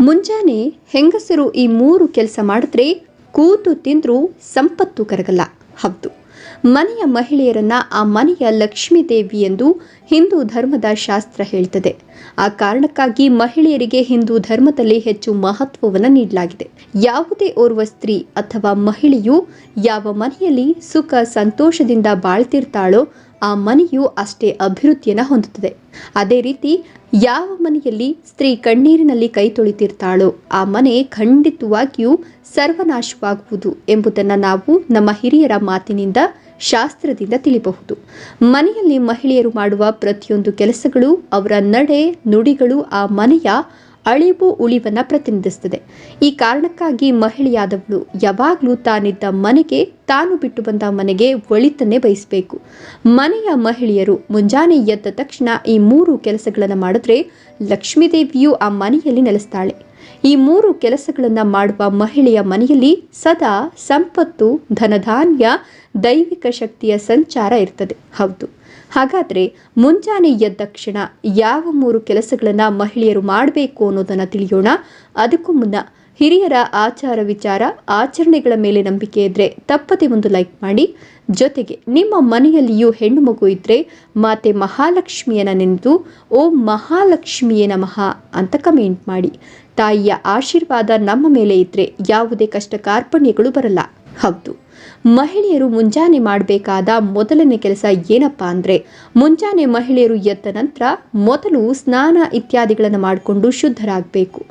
ಮುಂಜಾನೆ ಹೆಂಗಸರು ಈ ಮೂರು ಕೆಲಸ ಮಾಡಿದ್ರೆ ಕೂತು ತಿಂದರೂ ಸಂಪತ್ತು ಕರಗಲ್ಲ. ಹೌದು. ಮನೆಯ ಮಹಿಳೆಯರನ್ನ ಆ ಮನೆಯ ಲಕ್ಷ್ಮೀ ದೇವಿ ಎಂದು ಹಿಂದೂ ಧರ್ಮದ ಶಾಸ್ತ್ರ ಹೇಳ್ತದೆ. ಆ ಕಾರಣಕ್ಕಾಗಿ ಮಹಿಳೆಯರಿಗೆ ಹಿಂದೂ ಧರ್ಮದಲ್ಲಿ ಹೆಚ್ಚು ಮಹತ್ವವನ್ನು ನೀಡಲಾಗಿದೆ. ಯಾವುದೇ ಓರ್ವ ಸ್ತ್ರೀ ಅಥವಾ ಮಹಿಳೆಯು ಯಾವ ಮನೆಯಲ್ಲಿ ಸುಖ ಸಂತೋಷದಿಂದ ಬಾಳ್ತಿರ್ತಾಳೋ ಆ ಮನೆಯು ಅಷ್ಟೇ ಅಭಿವೃದ್ಧಿಯನ್ನು ಹೊಂದುತ್ತದೆ. ಅದೇ ರೀತಿ ಯಾವ ಮನೆಯಲ್ಲಿ ಸ್ತ್ರೀ ಕಣ್ಣೀರಿನಲ್ಲಿ ಕೈ ತೊಳಿತಿರ್ತಾಳೋ ಆ ಮನೆ ಖಂಡಿತವಾಗಿಯೂ ಸರ್ವನಾಶವಾಗುವುದು ಎಂಬುದನ್ನು ನಾವು ನಮ್ಮ ಹಿರಿಯರ ಮಾತಿನಿಂದ, ಶಾಸ್ತ್ರದಿಂದ ತಿಳಿಬಹುದು. ಮನೆಯಲ್ಲಿ ಮಹಿಳೆಯರು ಮಾಡುವ ಪ್ರತಿಯೊಂದು ಕೆಲಸಗಳು ಅವರ ನಡೆ ನುಡಿಗಳು ಆ ಮನೆಯ ಅಳಿವು ಉಳಿವನ್ನ ಪ್ರತಿನಿಧಿಸುತ್ತದೆ ಈ ಕಾರಣಕ್ಕಾಗಿ ಮಹಿಳೆಯಾದವಳು ಯಾವಾಗಲೂ ತಾನಿದ್ದ ಮನೆಗೆ ತಾನು ಬಿಟ್ಟು ಬಂದ ಮನೆಗೆ ಒಳಿತನ್ನೇ ಬಯಸಬೇಕು. ಮನೆಯ ಮಹಿಳೆಯರು ಮುಂಜಾನೆ ಎದ್ದ ತಕ್ಷಣ ಈ ಮೂರು ಕೆಲಸಗಳನ್ನು ಮಾಡಿದ್ರೆ ಲಕ್ಷ್ಮೀದೇವಿಯು ಆ ಮನೆಯಲ್ಲಿ ನೆಲೆಸ್ತಾಳೆ. ಈ ಮೂರು ಕೆಲಸಗಳನ್ನು ಮಾಡುವ ಮಹಿಳೆಯ ಮನೆಯಲ್ಲಿ ಸದಾ ಸಂಪತ್ತು, ಧನಧಾನ್ಯ, ದೈವಿಕ ಶಕ್ತಿಯ ಸಂಚಾರ ಇರ್ತದೆ. ಹೌದು. ಹಾಗಾದರೆ ಮುಂಜಾನೆ ಎದ್ದ ಕ್ಷಣ ಯಾವ ಮೂರು ಕೆಲಸಗಳನ್ನು ಮಹಿಳೆಯರು ಮಾಡಬೇಕು ಅನ್ನೋದನ್ನು ತಿಳಿಯೋಣ. ಅದಕ್ಕೂ ಮುನ್ನ ಹಿರಿಯರ ಆಚಾರ ವಿಚಾರ, ಆಚರಣೆಗಳ ಮೇಲೆ ನಂಬಿಕೆ ಇದ್ದರೆ ತಪ್ಪದೆ ಒಂದು ಲೈಕ್ ಮಾಡಿ. ಜೊತೆಗೆ ನಿಮ್ಮ ಮನೆಯಲ್ಲಿಯೂ ಹೆಣ್ಣು ಮಗು ಇದ್ದರೆ ಮಾತೆ ಮಹಾಲಕ್ಷ್ಮಿಯನ ನೆನೆದು, ಓಂ ಮಹಾಲಕ್ಷ್ಮಿಯೇ ನಮಃ ಅಂತ ಕಮೆಂಟ್ ಮಾಡಿ. ತಾಯಿಯ ಆಶೀರ್ವಾದ ನಮ್ಮ ಮೇಲೆ ಇದ್ದರೆ ಯಾವುದೇ ಕಷ್ಟ ಕಾರ್ಪಣ್ಯಗಳು ಬರಲ್ಲ. ಹೌದು. ಮಹಿಳೆಯರು ಮುಂಜಾನೆ ಮಾಡಬೇಕಾದ ಮೊದಲನೇ ಕೆಲಸ ಏನಪ್ಪಾ ಅಂದರೆ, ಮುಂಜಾನೆ ಮಹಿಳೆಯರು ಎದ್ದ ನಂತರ ಮೊದಲು ಸ್ನಾನ ಇತ್ಯಾದಿಗಳನ್ನು ಮಾಡಿಕೊಂಡು ಶುದ್ಧರಾಗಬೇಕು.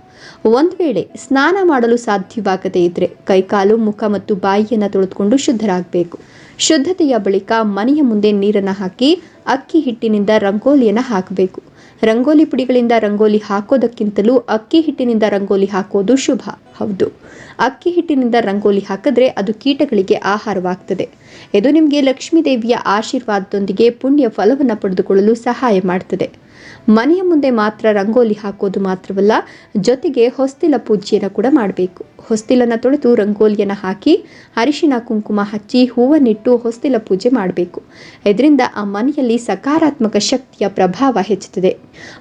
ಒಂದು ವೇಳೆ ಸ್ನಾನ ಮಾಡಲು ಸಾಧ್ಯವಾಗದೇ ಇದ್ದರೆ ಕೈಕಾಲು, ಮುಖ ಮತ್ತು ಬಾಯಿಯನ್ನು ತೊಳೆದುಕೊಂಡು ಶುದ್ಧರಾಗಬೇಕು. ಶುದ್ಧತೆಯ ಬಳಿಕ ಮನೆಯ ಮುಂದೆ ನೀರನ್ನು ಹಾಕಿ ಅಕ್ಕಿ ಹಿಟ್ಟಿನಿಂದ ರಂಗೋಲಿಯನ್ನು ಹಾಕಬೇಕು. ರಂಗೋಲಿ ಪುಡಿಗಳಿಂದ ರಂಗೋಲಿ ಹಾಕೋದಕ್ಕಿಂತಲೂ ಅಕ್ಕಿ ಹಿಟ್ಟಿನಿಂದ ರಂಗೋಲಿ ಹಾಕೋದು ಶುಭ. ಹೌದು. ಅಕ್ಕಿ ಹಿಟ್ಟಿನಿಂದ ರಂಗೋಲಿ ಹಾಕಿದ್ರೆ ಅದು ಕೀಟಗಳಿಗೆ ಆಹಾರವಾಗ್ತದೆ. ಇದು ನಿಮಗೆ ಲಕ್ಷ್ಮೀ ದೇವಿಯ ಆಶೀರ್ವಾದದೊಂದಿಗೆ ಪುಣ್ಯ ಫಲವನ್ನು ಪಡೆದುಕೊಳ್ಳಲು ಸಹಾಯ ಮಾಡ್ತದೆ. ಮನೆಯ ಮುಂದೆ ಮಾತ್ರ ರಂಗೋಲಿ ಹಾಕೋದು ಮಾತ್ರವಲ್ಲ, ಜೊತೆಗೆ ಹೊಸ್ತಿಲ ಪೂಜೆಯನ್ನು ಕೂಡ ಮಾಡಬೇಕು. ಹೊಸ್ತಿಲನ್ನು ತೊಳೆದು ರಂಗೋಲಿಯನ್ನು ಹಾಕಿ ಅರಿಶಿನ ಕುಂಕುಮ ಹಚ್ಚಿ ಹೂವನ್ನಿಟ್ಟು ಹೊಸ್ತಿಲ ಪೂಜೆ ಮಾಡಬೇಕು. ಇದರಿಂದ ಆ ಮನೆಯಲ್ಲಿ ಸಕಾರಾತ್ಮಕ ಶಕ್ತಿಯ ಪ್ರಭಾವ ಹೆಚ್ಚುತ್ತದೆ.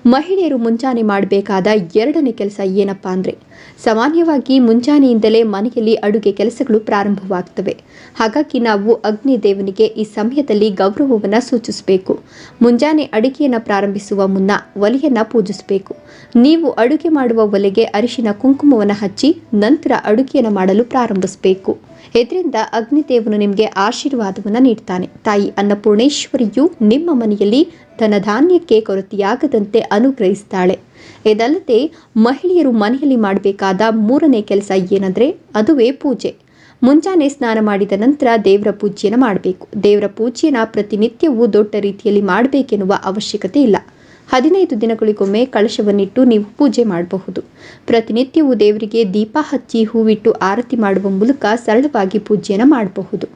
ಮಹಿಳೆಯರು ಮುಂಜಾನೆ ಮಾಡಬೇಕಾದ ಎರಡನೇ ಕೆಲಸ ಏನಪ್ಪಾ ಅಂದರೆ, ಸಾಮಾನ್ಯವಾಗಿ ಮುಂಜಾನೆಯಿಂದಲೇ ಮನೆಯಲ್ಲಿ ಅಡುಗೆ ಕೆಲಸಗಳು ಪ್ರಾರಂಭವಾಗ್ತವೆ. ಹಾಗಾಗಿ ನಾವು ಅಗ್ನಿ ದೇವನಿಗೆ ಈ ಸಮಯದಲ್ಲಿ ಗೌರವವನ್ನು ಸೂಚಿಸಬೇಕು. ಮುಂಜಾನೆ ಅಡಿಕೆಯನ್ನು ಪ್ರಾರಂಭಿಸುವ ಮುನ್ನ ಒಲೆಯನ್ನು ಪೂಜಿಸಬೇಕು. ನೀವು ಅಡುಗೆ ಮಾಡುವ ಒಲೆಗೆ ಅರಿಶಿನ ಕುಂಕುಮವನ್ನು ಹಚ್ಚಿ ನಂತರ ಅಡುಗೆಯನ್ನು ಮಾಡಲು ಪ್ರಾರಂಭಿಸಬೇಕು. ಇದರಿಂದ ಅಗ್ನಿದೇವನು ನಿಮಗೆ ಆಶೀರ್ವಾದವನ್ನು ನೀಡ್ತಾನೆ. ತಾಯಿ ಅನ್ನಪೂರ್ಣೇಶ್ವರಿಯು ನಿಮ್ಮ ಮನೆಯಲ್ಲಿ ಧನಧಾನ್ಯಕ್ಕೆ ಕೊರತೆಯಾಗದಂತೆ ಅನುಗ್ರಹಿಸ್ತಾಳೆ. ಇದಲ್ಲದೆ ಮಹಿಳೆಯರು ಮನೆಯಲ್ಲಿ ಮಾಡಬೇಕಾದ ಮೂರನೇ ಕೆಲಸ ಏನಂದರೆ, ಅದುವೇ ಪೂಜೆ. ಮುಂಜಾನೆ ಸ್ನಾನ ಮಾಡಿದ ನಂತರ ದೇವರ ಪೂಜೆಯನ್ನು ಮಾಡಬೇಕು. ದೇವರ ಪೂಜೆಯನ್ನು ಪ್ರತಿನಿತ್ಯವೂ ದೊಡ್ಡ ರೀತಿಯಲ್ಲಿ ಮಾಡಬೇಕೆನ್ನುವ ಅವಶ್ಯಕತೆ ಇಲ್ಲ. ಹದಿನೈದು ದಿನಗಳಿಗೊಮ್ಮೆ ಕಳಶವನ್ನಿಟ್ಟು ನೀವು ಪೂಜೆ ಮಾಡಬಹುದು. ಪ್ರತಿನಿತ್ಯವೂ ದೇವರಿಗೆ ದೀಪ ಹಚ್ಚಿ ಹೂವಿಟ್ಟು ಆರತಿ ಮಾಡುವ ಮೂಲಕ ಸರಳವಾಗಿ ಪೂಜೆಯನ್ನು ಮಾಡಬಹುದು.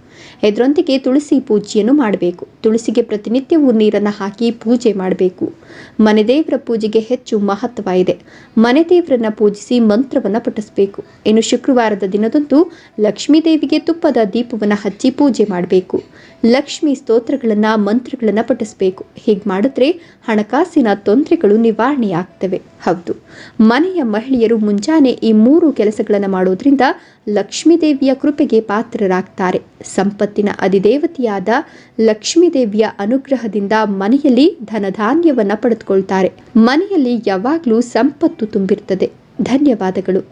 ಇದರೊಂದಿಗೆ ತುಳಸಿ ಪೂಜೆಯನ್ನು ಮಾಡಬೇಕು. ತುಳಸಿಗೆ ಪ್ರತಿನಿತ್ಯವೂ ನೀರನ್ನು ಹಾಕಿ ಪೂಜೆ ಮಾಡಬೇಕು. ಮನೆ ದೇವರ ಪೂಜೆಗೆ ಹೆಚ್ಚು ಮಹತ್ವ ಇದೆ. ಮನೆ ದೇವರನ್ನ ಪೂಜಿಸಿ ಮಂತ್ರವನ್ನು ಪಠಿಸಬೇಕು. ಇನ್ನು ಶುಕ್ರವಾರದ ದಿನದಂದು ಲಕ್ಷ್ಮೀ ದೇವಿಗೆ ತುಪ್ಪದ ದೀಪವನ್ನು ಹಚ್ಚಿ ಪೂಜೆ ಮಾಡಬೇಕು. ಲಕ್ಷ್ಮಿ ಸ್ತೋತ್ರಗಳನ್ನು, ಮಂತ್ರಗಳನ್ನು ಪಠಿಸಬೇಕು. ಹೀಗೆ ಮಾಡಿದ್ರೆ ಹಣಕಾಸಿನ ತೊಂದರೆಗಳು ನಿವಾರಣೆಯಾಗ್ತವೆ. ಹೌದು. ಮನೆಯ ಮಹಿಳೆಯರು ಮುಂಜಾನೆ ಈ ಮೂರು ಕೆಲಸಗಳನ್ನು ಮಾಡೋದ್ರಿಂದ ಲಕ್ಷ್ಮೀದೇವಿಯ ಕೃಪೆಗೆ ಪಾತ್ರರಾಗ್ತಾರೆ. ಸಂಪತ್ತಿನ ಅಧಿದೇವತೆಯಾದ ಲಕ್ಷ್ಮೀದೇವಿಯ ಅನುಗ್ರಹದಿಂದ ಮನೆಯಲ್ಲಿ ಧನಧಾನ್ಯವನ್ನು ಪಡೆದುಕೊಳ್ತಾರೆ. ಮನೆಯಲ್ಲಿ ಯಾವಾಗಲೂ ಸಂಪತ್ತು ತುಂಬಿರ್ತದೆ. ಧನ್ಯವಾದಗಳು.